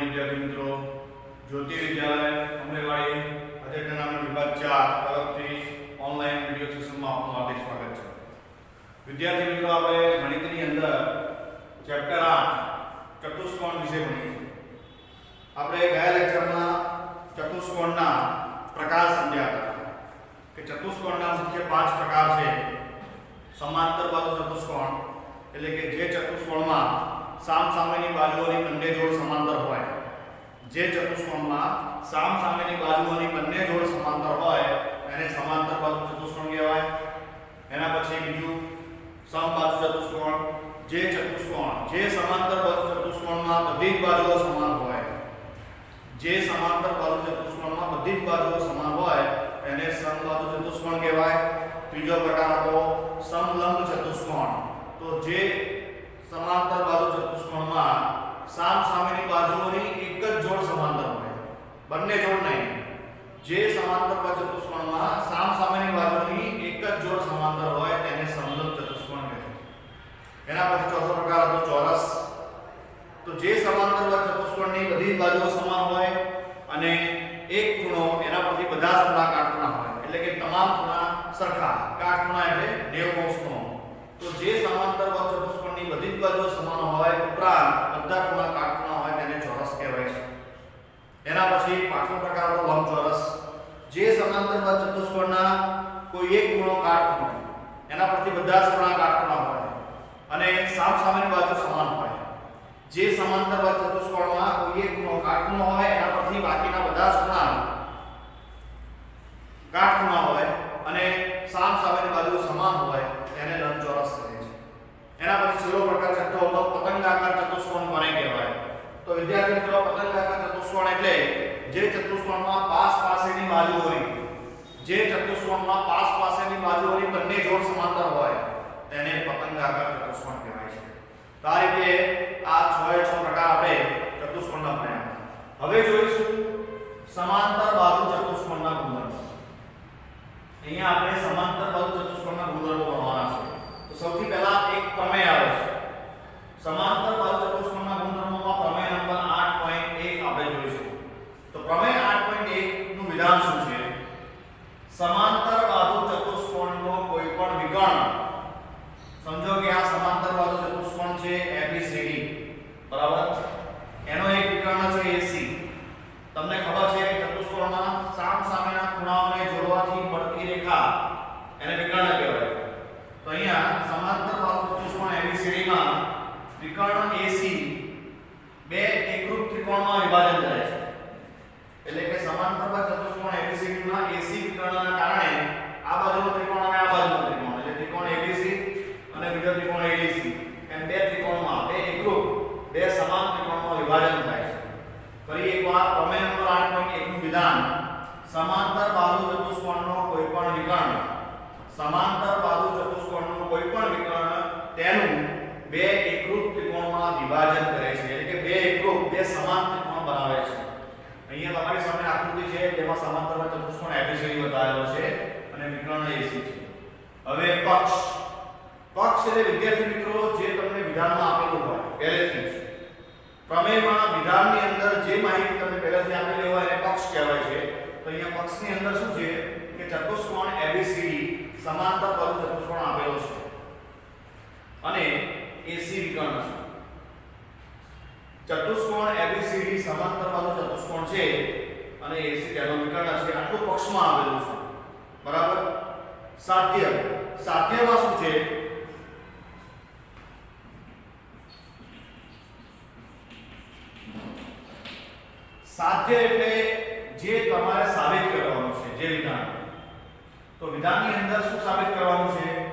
વિદ્યાર્થી મિત્રો જ્યોતિ વિદ્યાલય અમરેવાડી અધ્યયન નામનો વિભાગ ચાર તરફથી ઓનલાઈન વીડિયો સેશનમાં આપનું હાર્દિક સ્વાગત છે. વિદ્યાર્થી મિત્રો, આપણે ગણિતની અંદર ચેપ્ટર આઠ, ચતુષ્કોણ વિશે ભણીએ આપણે ગયા લેક્ચરમાં ચતુષ્કોણના પ્રકાર સમજ્યા હતા કે ચતુષ્કોણના મુખ્ય પાંચ પ્રકાર છે. સમાંતર બાજુ ચતુષ્કોણ, એટલે કે જે ચતુષ્કોણમાં સામ સામેની બાજુઓની બંને જોડ સમાંતર હોય. જે ચતુષ્કોણમાં સામ સામેની બાજુઓની બંને જોડ સમાંતર હોય, એને સમાંતર બાજુ ચતુષ્કોણ કહેવાય. એના પછી બીજું સમબાજુ ચતુષ્કોણ. જે ચતુષ્કોણ, જે સમાંતર બાજુ ચતુષ્કોણમાં બધી જ બાજુઓ સમાન હોય, જે સમાંતર બાજુ ચતુષ્કોણમાં બધી જ બાજુઓ સમાન હોય, એને સમબાજુ ચતુષ્કોણ કહેવાય. ત્રીજો પ્રકાર હતો સમલંબ ચતુષ્કોણ. તો જે સમાંતર બાજુ ચતુષ્કોણમાં સામ સામેની બાજુઓની જોડ સમાંતર હોય બંને જોડ નહીં. જે સમાંતર બાજુ ચતુષ્કોણમાં, સામ સામેની બાજુની એક જ જોડ સમાંતર હોય, તેને સમલંબ ચતુષ્કોણ કહેવાય. એના પછી ચોથો પ્રકાર હતો ચોરસ તો જે સમાંતર બાજુ ચતુષ્કોણની બધી જ બાજુઓ સમાન હોય અને એક ખૂણો એના પરથી બધા જ ખૂણા કાટખૂણા હોય એટલે કે તમામ ખૂણા સરખા કાટખૂણા એટલે 90 અંશ ખૂણો તો જે સમાંતર બાજુ ચતુષ્કોણની બધી જ બાજુઓ સમાન હોય ઉપરાંત બધા ખૂણા કાટખૂણા હોય તેને ચોરસ કહેવાય છે એના પછી પાંચમો પ્રકાર હતો લંબચોરસ જે સમાંતર બાજુ કોઈ એક ખૂણો કાટખૂણો એના પરથી બધા જ ખૂણા હોય. અને સામ સામેની બાજુ સમાન હોય. જે સમાંતર બાજુ ચતુષ્કોણમાં કોઈ એક ખૂણો કાટખૂણો હોય, એના પરથી બાકીના બધા જ કાટખૂણા હોય અને સામ સામેની બાજુ સમાન હોય એને લંબચોરસ કહે છે. એના પછી છેલ્લો પ્રકાર છઠ્ઠો હતો પતંગાકાર ચતુષ્કોણ કોને કહેવાય? તો વિદ્યાર્થી મિત્રો, પતંગાકાર ચતુષ્કોણ એટલે જે ચતુષ્કોણમાં પાસ પાસેની બાજુઓની જે ચતુષ્કોણમાં પાસ પાસેની બાજુઓની બંને જોડ સમાંતર હોય, તેને પતંગાકાર ચતુષ્કોણ કહેવાય છે. તો આ રીતે આ છ એ છ પ્રકાર આપણે ચતુષ્કોણના ભણ્યા હવે જોઈશું સમાંતર બાજુ ચતુષ્કોણના ગુણધર્મો. અહીંયા આપણે સમાંતર બાજુ ચતુષ્કોણના ગુણધર્મો ભણવાના છે. તો સૌથી પહેલા એક પ્રમેય આવે છે. સમાંતર બાજુ ચતુષ્કોણના ગુણધર્મોમાં પ્રમેય નંબર 8.1 આપણે જોઈશું. તો પ્રમેય 8.1 નું વિધાન શું છે? સમાંતર બાજુ ચતુષ્કોણનો કોઈપણ વિકર્ણ. સમજો કે આ સમાંતર બાજુ ચતુષ્કોણ છે ABCD બરાબર? એનો એક વિકર્ણ છે AC તમને ખબર છે કે ચતુષ્કોણમાં સામ સામેના ખૂણાઓને જોડવાથી પડતી રેખા એને વિકર્ણ કહેવાય. તો અહીંયા સમાંતર બાજુ ચતુષ્કોણ ABCD માં વિકર્ણ AC બે એકરૂપ ત્રિકોણમાં વિભાજન કરે છે એટલે કે સમાંતર બાજુ ચતુષ્કોણ ABCD માં AC વિકર્ણના કારણે આ બાજુનો ત્રિકોણ અને આ બાજુનો ત્રિકોણ. એટલે ત્રિકોણ ABC અને બીજો ત્રિકોણ ADC એમ બે ત્રિકોણમાં, બે એકરૂપ બે સમાન ત્રિકોણમાં વિભાજન થાય છે. ફરી એકવાર, પ્રમેય નંબર 8.1 નું વિધાન. સમાંતર બાજુ ચતુષ્કોણનો કોઈપણ વિકર્ણ, સમાંતર બાજુ ચતુષ્કોણનો કોઈપણ વિકર્ણ તેનું બે એકરૂપ ત્રિકોણમાં વિભાજન કરે છે. એટલે કે બે એકરૂપ બે સમાન ત્રિકોણ બનાવે છે. અહીંયા તમારી સામે આકૃતિ છે, જેમાં સમાંતર ચતુષ્કોણ ABCD બતાવેલો છે અને વિકર્ણ AC છે. હવે પક્ષ પક્ષ એટલે વિદ્યાર્થી મિત્રો, જે તમને વિધાનમાં આપેલું હોય, પહેલેથી જ. પ્રમેયમાં વિધાનની અંદર જે માહિતી તમને પહેલેથી આપેલી હોય એને પક્ષ કહેવાય છે. તો અહીંયા પક્ષની અંદર શું છે કે ચતુષ્કોણ ABCD સમાંતર પર ચતુષ્કોણ આપેલો છે. અને AC વિકર્ણ છે. ચતુષ્કોણ એબીસીડી સમાંતર બાજુ ચતુષ્કોણ છે અને AC તેનો વિકર્ણ છે. આટલું પક્ષમાં આવેલું છે. બરાબર? સાધ્ય. સાધ્યમાં શું છે? સાધ્ય એટલે જે તમારે સાબિત કરવાનું છે, જે વિધાન. તો વિધાનની અંદર શું સાબિત કરવાનું છે?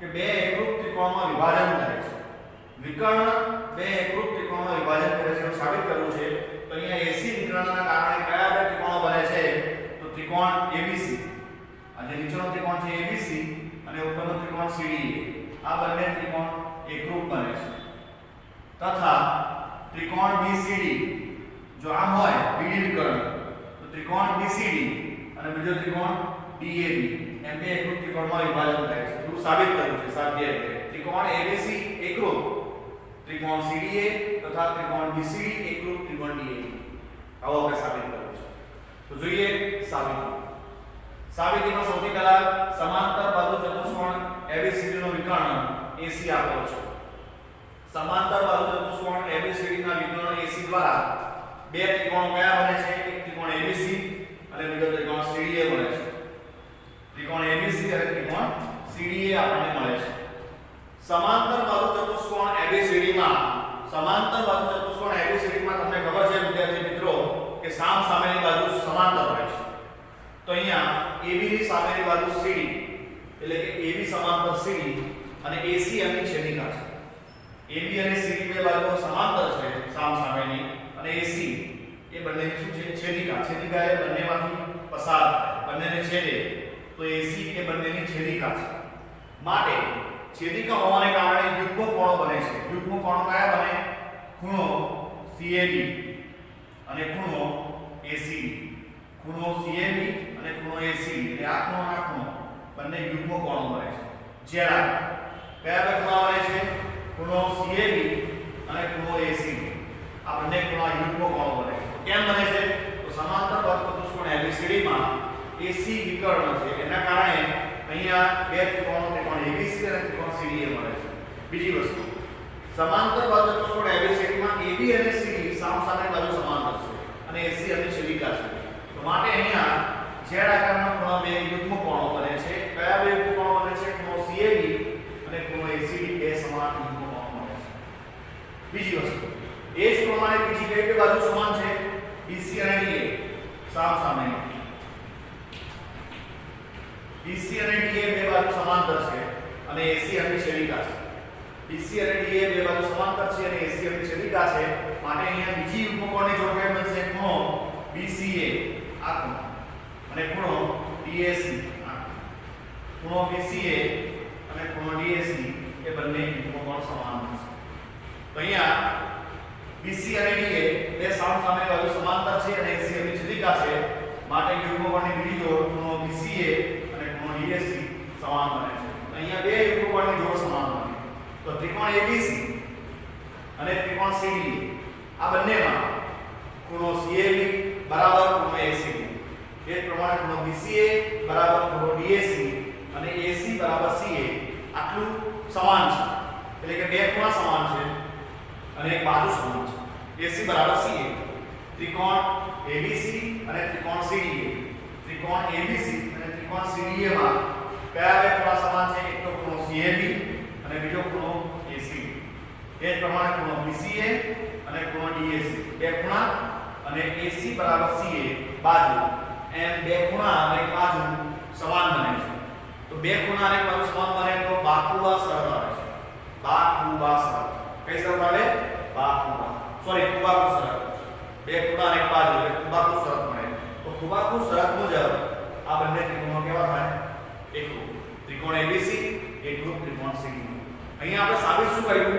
કે બે એકરૂપ ત્રિકોણમાં વિભાજન થાય છે. વિકર્ણ બે એકરૂપ ત્રિકોણમાં વિભાજન કરે છે સાબિત કરવું છે. તો અહીંયા AC વિકર્ણના કારણે કયા બે ત્રિકોણો બને છે? તો ત્રિકોણ ABC અને નીચેનો ત્રિકોણ છે ABC અને ઉપરનો ત્રિકોણ CDE આ બંને ત્રિકોણ એકરૂપ બને છે. તથા ત્રિકોણ BCD જો આમ હોય BD વિકર્ણ, તો ત્રિકોણ BCD અને બીજો ત્રિકોણ DAB એમ બે એકરૂપ ત્રિકોણમાં વિભાજન થાય છે. એવું સાબિત કર્યું છે સાધ્ય એટલે ત્રિકોણ ABC એકરૂપ ત્રિકોણ CDA તથા ત્રિકોણ BCD એકરૂપ ત્રિકોણ DAB આવો આપણે સાબિત કરવું છે. તો જોઈએ સાબિતી. સાબિતીમાં સૌથી પહેલા સમાંતર બાજુ ચતુષ્કોણ ABCD નો વિકર્ણ AC આપેલો છે. સમાંતર બાજુ ચતુષ્કોણ ABCD ના વિકર્ણ AC દ્વારા બે ત્રિકોણ કયા બને છે? એક ત્રિકોણ ABC અને બીજો ત્રિકોણ CDA બને છે. ત્રિકોણ ABC અને ત્રિકોણ CDA આપણને મળે છે. સમાંતર બાજુ ચતુષ્કોણ ABCD માં સમાંતર બાજુ ચતુષ્કોણ ABCD માં તમને ખબર છે, વિદ્યાર્થી મિત્રો, કે સામ સામેની બાજુ સમાંતર હોય છે. તો અહીંયા AB ની સામેની બાજુ CD એટલે કે AB સમાંતર CD અને AC એમની છેદિકા છે. AB અને CD બે બાજુઓ સમાંતર છે, સામ સામેની અને AC એ બંનેની શું છે? છેદિકા. છેદિકા એ બંનેમાંથી પસાર બંનેને છેદે તો AC એ બંનેની છેદિકા છે. માટે છેદિકા હોવાને કારણે યુગ્મ કોણો બને છે. યુગ્મ કોણો કયા બને? ખૂણો CAB અને ખૂણો AC. ખૂણો CAB અને ખૂણો AC. એટલે આ ખૂણો આ ખૂણો બંને યુગ્મ કોણો બને છે. જ્યારે કયા બે બને છે? ખૂણો CAB અને ખૂણો AC. આ બંને ખૂણા યુગ્મ કોણો બને છે. કેમ બને છે? તો સમાંતર બાજુ ચતુષ્કોણ ABCD માં AC વિકર્ણ છે. એના કારણે અહીંયા બે ત્રિકોણો ત્રિકોણ એબીસી અને ત્રિકોણ સીડીએ મળે છે. બીજી વસ્તુ, સમાંતર બાજુ ચતુષ્કોણ ABCD એબી અને સીડી સામસામે બાજુ સમાંતર છે અને એસી અને છેદિકા છે. તો માટે અહીંયા ઝેડ આકારનો ખૂણો બે યુગ્મ કોણો બને છે. કયા બે યુગ્મ કોણો બને છે? ખૂણો સીએબી અને ખૂણો એસીડી બે સમાન યુગ્મ કોણો બને છે. બીજી વસ્તુ એ જ પ્રમાણે બીજી કઈ કઈ બાજુ સમાન છે? બીસી અને ડીએ સામ સામે. BC અને DA બે બાજુ સમાંતર છે અને AC અને છેદિકા છે. BC અને DA બે બાજુ સમાંતર છે અને AC અને છેદિકા છે. માટે અહીંયા બીજી ઉપકોણની જોડ કઈ બનશે? ખૂણો BCA આ ખૂણો. અને ખૂણો DAC આ ખૂણો. BCA અને ખૂણો DAC એ બંને ઉપકોણ સમાન છે. તો અહીંયા BC અને DA બે સામ સામે બાજુ સમાંતર છે અને AC છેદિકા છે. માટે યુગ્મકોણની બીજી જોડ, ખૂણો BCA DAC સમાન બને છે. અહીંયા બે યુગ્મકોણની જોડ સમાન બને તો ત્રિકોણ ABC અને ત્રિકોણ CDA આ બંનેમાં ખૂણો CAB બરાબર ખૂણો ACB એ પ્રમાણે ખૂણો BCA બરાબર ખૂણો DAC અને AC બરાબર CA આટલું સમાન છે. એટલે કે બે ખૂણા સમાન છે અને એક બાજુ સમાન છે. AC બરાબર CA ત્રિકોણ ABC અને ત્રિકોણ CDA ત્રિકોણ ABC ત્રિકોણ CDA માં કયા બે ખૂણા સમાન છે? એક તો ખૂણો CAB અને બીજો ખૂણો એસી એ પ્રમાણે ખૂણો BCA અને ખૂણો DAC બે ખૂણા અને AC બરાબર CA બાજુ. એમ બે ખૂણા અને એક બાજુ સમાન બને છે. તો બે ખૂણા અને બાજુ સમાન બને તો બાકુવા સરળ આવે છે. બાકુવા સરળ. કઈ સરળ આવે? બાકુવા. સોરી કુબાકુ સરળ. બે ખૂણા અને બાજુ એટલે કુબાકુ સરળ મળે. તો કુબાકુ સરળ મુજબ આ બંને ત્રિકોણો કેવા થાય? એકરૂપ ત્રિકોણ ABC એકરૂપ ત્રિકોણ CD અહીંયા આપણે સાબિત શું કર્યું?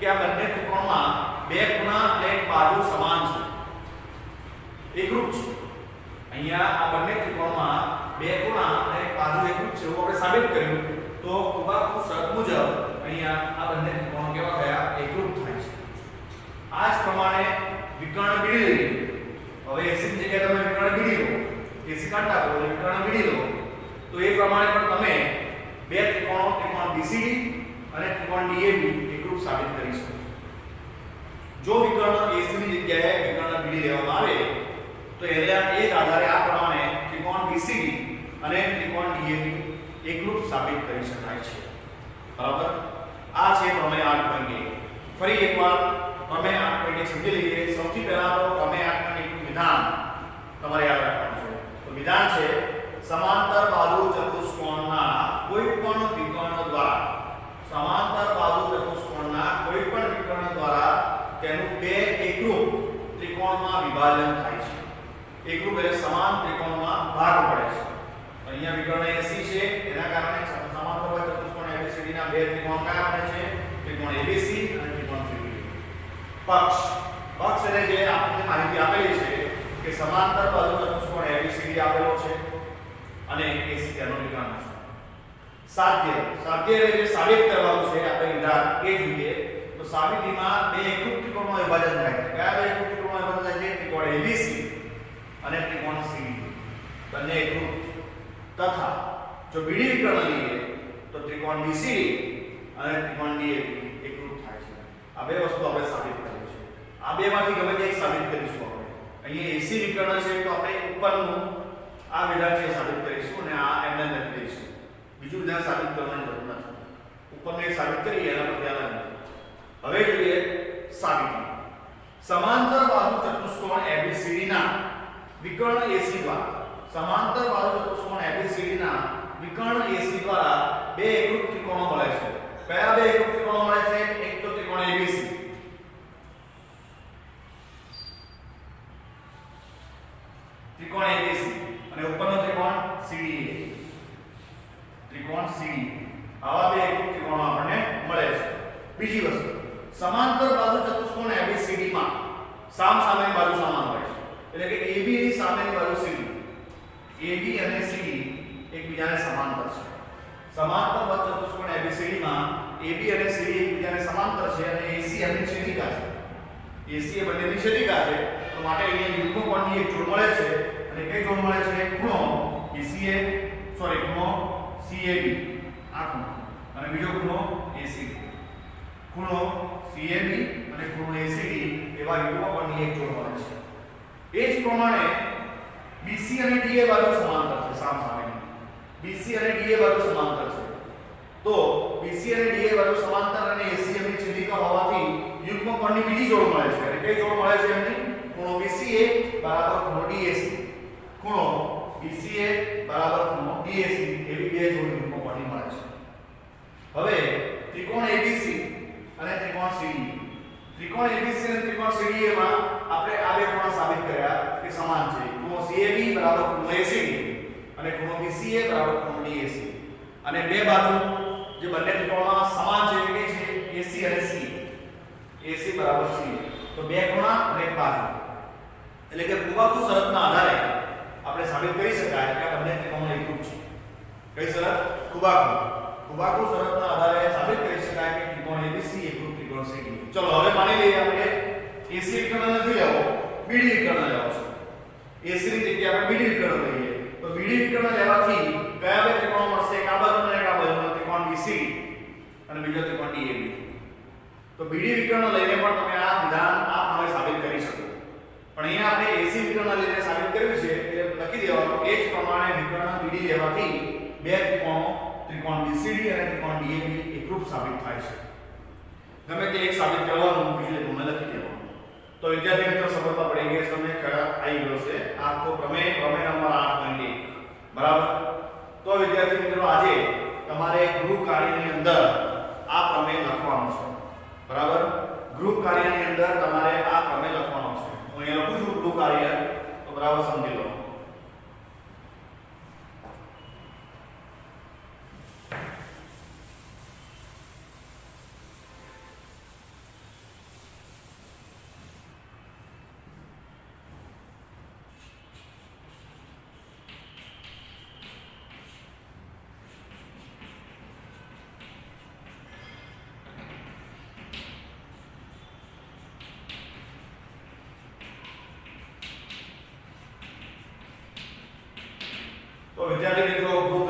કે આ બંને ત્રિકોણમાં બે ખૂણા અને એક બાજુ સમાન છે. એકરૂપ છે. અહીંયા આ બંને ત્રિકોણમાં બે ખૂણા અને એક બાજુ એકરૂપ છે એવું આપણે સાબિત કર્યું. તો કુબાકુ શરત મુજબ અહીંયા આ બંને ત્રિકોણો કેવા થયા? એકરૂપ થાય છે. આ જ પ્રમાણે વિકર્ણ બીડી લઈએ હવે એસી જગ્યાએ તમે વિકર્ણ કાઢતા લો એટલે વિકર્ણ બીડી લો તો એ પ્રમાણે પણ તમે બે ત્રિકોણો, ત્રિકોણ BCD અને ત્રિકોણ DAB એકરૂપ સાબિત કરી શકો જો વિકર્ણ AC ની જગ્યાએ વિકર્ણ BD લેવામાં આવે, તો એના એ જ આધારે આ પ્રમાણે ત્રિકોણ BCD અને ત્રિકોણ DAB એકરૂપ સાબિત કરી શકાય છે. બરાબર? આ છે પ્રમેય 8.1 ફરી એકવાર પ્રમેય 8.1 સમજી લઈએ. સૌથી પહેલા તો પ્રમેય 8.1 નું વિધાન તમારે યાદ રાખવાનું વિધાન છે, સમાંતર બાજુ ચતુષ્કોણના કોઈપણ વિકર્ણ દ્વારા. સમાંતર બાજુ ચતુષ્કોણના કોઈપણ વિકર્ણ દ્વારા તેનું બે એકરૂપ ત્રિકોણમાં વિભાજન થાય છે. એકરૂપ એટલે સમાન ત્રિકોણમાં ભાગ પડે છે. અહીંયા વિકર્ણ AC છે એના કારણે સમાંતર બાજુ ચતુષ્કોણ ABCD બે ત્રિકોણ કયા બને છે? ત્રિકોણ ABC અને ત્રિકોણ CD પક્ષ. પક્ષ એટલે જે આપણને માહિતી આપેલી છે કે સમાંતર બાજુ ચતુષ્કોણ ABCD આપેલો છે અને AC તેનો વિકર્ણ છે. સાધ્ય સાધ્ય એટલે જે સાબિત કરવાનું છે આપણે વિધાન, એ જોઈએ તો સાબિતીમાં બે એકરૂપ ત્રિકોણનો વિભાજન થાય છે. કયા બે એકરૂપ ત્રિકોણનો વિભાજન થાય છે? ત્રિકોણ ABC અને ત્રિકોણ CD બંને એકરૂપ. તથા જો બીડી વિકર્ણ લઈએ તો ત્રિકોણ BCD અને ત્રિકોણ DA એકરૂપ થાય છે. આ બે વસ્તુ આપણે સાબિત કરી છે. આ બેમાંથી ગમે તે એક સાબિત કરીશું અહીંયા એસી વિકર્ણ છે તો આપણે ઉપરનું આ વિધાન સાબિત કરીશું અને આ એમને લખી દઈશું. બીજું વિધાન સાબિત કરવાની જરૂર નથી. ઉપરનું એક સાબિત કરીએ, એના પર ધ્યાન હવે જોઈએ સાબિતી. સમાંતર બાજુ ચતુષ્કોણ ABCD ના વિકર્ણ AC દ્વારા. સમાંતર બાજુ ચતુષ્કોણ ABCD ના વિકર્ણ AC દ્વારા બે એકરૂપ ત્રિકોણો મળે છે. કયા બે એકરૂપ ત્રિકોણો મળે છે એક તો ત્રિકોણ ABC ત્રિકોણ ABC અને ઉપરનો ત્રિકોણ CDA ત્રિકોણ CD આવા બે એકરૂપ ત્રિકોણો આપણને મળે છે બીજી વસ્તુ સમાંતર બાજુ ચતુષ્કોણ ABCD માં સામ સામેની બાજુ સમાન હોય છે એટલે કે AB ની સામેની બાજુ CD AB અને CD એકબીજાને સમાંતર છે સમાંતર બાજુ ચતુષ્કોણ ABCD માં AB અને CD એકબીજાને સમાંતર છે અને AC એમની છેદિકા છે. AC એ બંનેની છેદિકા છે, તો માટે અહીંયા યુગ્મ કોણની એક જોડ મળે છે. અને કઈ જોડ મળે છે? ખૂણો. BCA સોરી ખૂણો CAB આ ખૂણો. અને બીજો ખૂણો ACD ખૂણો CAB અને ખૂણો ACD એવા યુગ્મ કોણની એક જોડ મળે છે. એ જ પ્રમાણે BC અને DA બાજુ સમાંતર છે, સામ સામે. BC અને DA બાજુ સમાંતર છે. તો BC અને DA બાજુ સમાંતર અને AC એમની છેદિકા હોવાથી યુગ્મ કોણની બીજી જોડ મળે છે. અને કઈ જોડ મળે છે એમની? ખૂણો BCA બરાબર ખૂણો DAC ખૂણો BCA બરાબર ખૂણો DAC એવી બે જોડ યુગ્મ કોણની મળે છે. હવે ત્રિકોણ ABC અને ત્રિકોણ સીડી ત્રિકોણ ABC અને ત્રિકોણ CDE માં આપણે આ બે ખૂણા સાબિત કર્યા કે સમાન છે. ખૂણો CAB બરાબર ખૂણો ACD અને ખૂણો BCA બરાબર ખૂણો DAC અને બે બાજુ જે બંને ત્રિકોણમાં સમાન છે કે છે AC અને CA AC બરાબર CA તો બે ખૂણા અને એક બાજુ. એટલે કે પૂર્વાકુ શરતના આધારે આપણે સાબિત કરી શકાય કે બંને ત્રિકોણ એકરૂપ છે. કઈ શરત? કુવાકુ કુવાકુ શરતના આધારે સાબિત કરી શકાય કે ત્રિકોણ ABC એકરૂપ ત્રિકોણ છે ચલો, હવે માની લઈએ આપણે AC વિકર્ણ નથી લેવો BD વિકર્ણ લેવો છે. AC ની જગ્યાએ આપણે BD વિકર્ણ લઈએ તો BD વિકર્ણ લેવાથી કયા બે ત્રિકોણ મળશે? એક આ બાજુ અને એક આ બાજુ. ત્રિકોણ BCD અને બીજો ત્રિકોણ DAB તો BD વિકર્ણ લઈને પણ તમે આ વિધાન આ પ્રમાણે સાબિત કરી શકો. પણ અહીંયા આપણે AC વિકર્ણ લઈને સાબિત કર્યું છે એટલે લખી દેવાનું એ જ પ્રમાણે વિકર્ણ BD લેવાથી બે ત્રિકોણો, ત્રિકોણ BCD અને ત્રિકોણ DAB એકરૂપ સાબિત થાય છે. ગમે તે એક સાબિત કરવાનું બીજું તમે લખી દેવાનું. તો વિદ્યાર્થી મિત્રો સફળતા પડી ગઈ સમય ખ્યાલ આવી ગયો છે. આખો પ્રમેય પ્રમેય નંબર 8.1 બરાબર? તો વિદ્યાર્થી મિત્રો આજે તમારે ગૃહ કાર્યની અંદર આ પ્રમેય લખવાનો છે. બરાબર? ગૃહ કાર્યની અંદર તમારે આ પ્રમેય લખવાનો છે. હું અહીંયા લખું છું ગૃહ કાર્ય. તો બરાબર સમજી લો. તો વિદ્યાર્થી મિત્રો